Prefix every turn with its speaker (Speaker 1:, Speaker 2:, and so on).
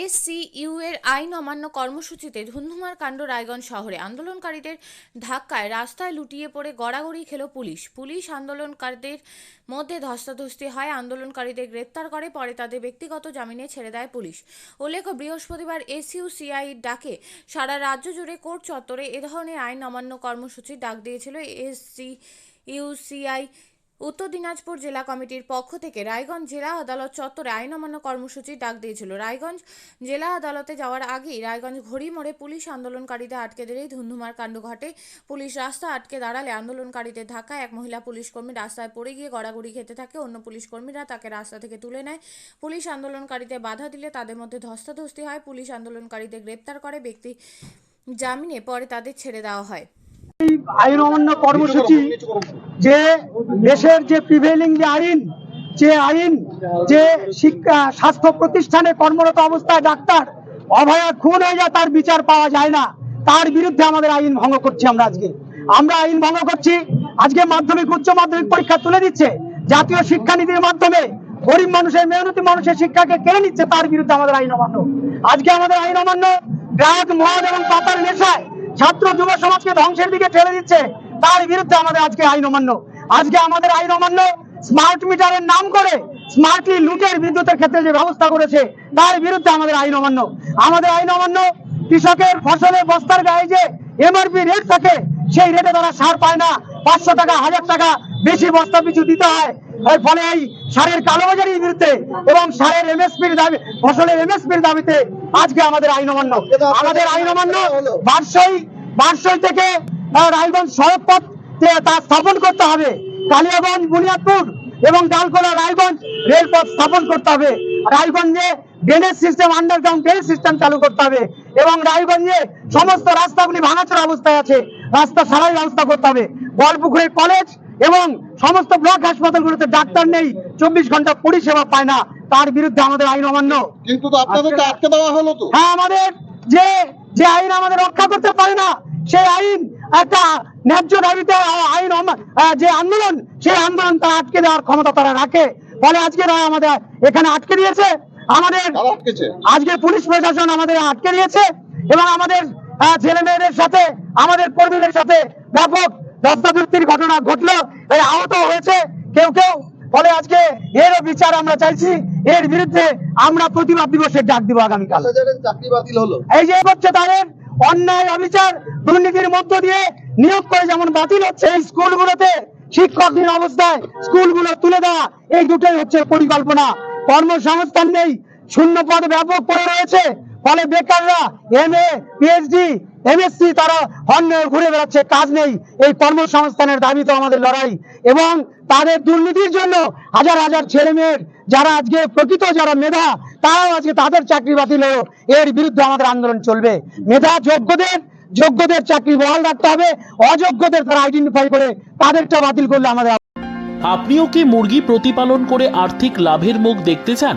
Speaker 1: এসসিইউ এর আইন অমান্য কর্মসূচিতে ধুন্ধুমার কাণ্ড রায়গঞ্জ শহরে। আন্দোলনকারীদের ধাক্কায় রাস্তায় লুটিয়ে পড়ে গড়াগড়ি খেল পুলিশ। পুলিশ আন্দোলনকারীদের মধ্যে ধস্তাধস্তি হয়, আন্দোলনকারীদের গ্রেপ্তার করে, পরে তাদের ব্যক্তিগত জামিনে ছেড়ে দেয় পুলিশ। উল্লেখ্য, বৃহস্পতিবার এসইউসিআই ডাকে, সারা রাজ্য জুড়ে কোর্ট চত্বরে এ ধরনের আইন অমান্য কর্মসূচির ডাক দিয়েছিল এসসি ইউসিআই উত্তর দিনাজপুর জেলা কমিটির পক্ষ থেকে রায়গঞ্জ জেলা আদালত চত্বরে আইন অমান্য কর্মসূচির ডাক দিয়েছিল। রায়গঞ্জ জেলা আদালতে যাওয়ার আগেই রায়গঞ্জ ঘড়ি মোড়ে পুলিশ আন্দোলনকারীদের আটকে দিলেই ধুন্ধুমার কাণ্ড ঘটে। পুলিশ রাস্তা আটকে দাঁড়ালে আন্দোলনকারীদের ধাক্কায় এক মহিলা পুলিশ কর্মী রাস্তায় পড়ে গিয়ে গড়াগড়ি খেতে থাকে। অন্য পুলিশ কর্মীরা তাকে রাস্তা থেকে তুলে নেয়। পুলিশ আন্দোলনকারীদের বাধা দিলে তাদের মধ্যে ধস্তাধস্তি হয়। পুলিশ আন্দোলনকারীদের গ্রেপ্তার করে ব্যক্তি জামিনে পরে তাদের ছেড়ে দেওয়া হয়।
Speaker 2: আইন অমান্য কর্মসূচি যে দেশের যে প্রিভেলিং যে আইন যে আইন যে শিক্ষা স্বাস্থ্য প্রতিষ্ঠানে কর্মরত অবস্থায় ডাক্তার অভয়া খুন হয়ে যায় তার বিচার পাওয়া যায় না। তার বিরুদ্ধে আমাদের আইন ভঙ্গ করছি আমরা আজকে। আমরা আইন ভঙ্গ করছি। আজকে মাধ্যমিক উচ্চ মাধ্যমিক পরীক্ষা তুলে দিচ্ছে। জাতীয় শিক্ষানীতির মাধ্যমে গরিব মানুষের মেহনতি মানুষের শিক্ষাকে কেড়ে নিচ্ছে তার বিরুদ্ধে আমাদের আইন অমান্য। আজকে আমাদের আইন অমান্য ড্রাগ মদ এবং পাতার নেশায় ছাত্র যুব সমাজকে ধ্বংসের দিকে ঠেলে দিচ্ছে তার বিরুদ্ধে আমাদের আজকে আইন অমান্য। আজকে আমাদের আইন অমান্য স্মার্ট মিটারের নাম করে স্মার্টলি লুটের বিদ্যুতের ক্ষেত্রে যে ব্যবস্থা করেছে তার বিরুদ্ধে আমাদের আইন অমান্য। আমাদের আইন অমান্য কৃষকের ফসলের বস্তার গায়ে যে এমআরপি রেট থাকে সেই রেটে তারা সার পায় না। পাঁচশো টাকা হাজার টাকা বেশি বস্তা পিছু দিতে হয়। এর ফলে এই সারের কালোবাজারির বিরুদ্ধে এবং সারের এমএসপির দাবি ফসলের এমএসপির দাবিতে আজকে আমাদের আইন অমান্য। আমাদের আইন অমান্য বার্ষই বার্ষই থেকে রায়গঞ্জ সড়ক পথ তা স্থাপন করতে হবে। কালিয়াগঞ্জ বুনিয়াদপুর এবং ডালকোলা রায়গঞ্জ রেলপথ স্থাপন করতে হবে। রায়গঞ্জে drainage system underground drainage system চালু করতে হবে এবং রায়গঞ্জে সমস্ত রাস্তাগুলি ভাঙাচোরা অবস্থায় আছে। রাস্তা সারাই ব্যবস্থা করতে হবে। গল্পপুকুরের কলেজ এবং সমস্ত ব্লক হাসপাতালগুলোতে ডাক্তার নেই চব্বিশ ঘণ্টা পরিষেবা পায় না। তার বিরুদ্ধে আমাদের আইন অমান্য।
Speaker 3: কিন্তু আটকে দেওয়া হলো তো।
Speaker 2: হ্যাঁ আমাদের যে যে আইন আমাদের রক্ষা করতে সেই আইন একটা ন্যায্য দাবিতে আইন যে আন্দোলন সেই আন্দোলন তারা আটকে দেওয়ার ক্ষমতা তারা রাখে। ফলে আজকে তারা আমাদের এখানে আটকে দিয়েছে। আমাদের আজকে পুলিশ প্রশাসন আমাদের আটকে দিয়েছে এবং আমাদের ছেলে মেয়েদের সাথে আমাদের কর্মীদের সাথে ব্যাপক দস্তাদুস্তির ঘটনা ঘটলো। এই আহত হয়েছে কেউ কেউ। ফলে আজকে এরও বিচার আমরা চাইছি। এর বিরুদ্ধে আমরা প্রতিবাদ দিবসের ডাক দিব আগামীকাল।
Speaker 3: হলো।
Speaker 2: এই যে হচ্ছে তাদের অন্যায় অবিচার দুর্নীতির মধ্য দিয়ে নিয়োগ করে যেমন বাতিল হচ্ছে এই স্কুলগুলোতে শিক্ষকহীন অবস্থায় স্কুলগুলো তুলে দেওয়া, এই দুটোই হচ্ছে পরিকল্পনা। কর্মসংস্থান নেই শূন্য পদ ব্যাপক পড়ে রয়েছে। ফলে বেকাররা এম এ পিএইচডি এমএসসি তারা অন্য ঘুরে বেড়াচ্ছে, কাজ নেই। এই কর্মসংস্থানের দাবি তো আমাদের লড়াই। এবং তাদের দুর্নীতির জন্য হাজার হাজার ছেলে মেয়ের যারা আজকে প্রকৃত যারা মেধা, তারাও আজকে তাদের চাকরি বাতিল এর বিরুদ্ধে আমাদের আন্দোলন চলবে। মেধা যোগ্যদের যোগ্যদের চাকরি বহাল রাখতে হবে। অযোগ্যদের তারা আইডেন্টিফাই করে তাদেরটা বাতিল করলে আমাদের
Speaker 4: আপনিও কি মুরগি প্রতিপালন করে আর্থিক লাভের মুখ দেখতে চান?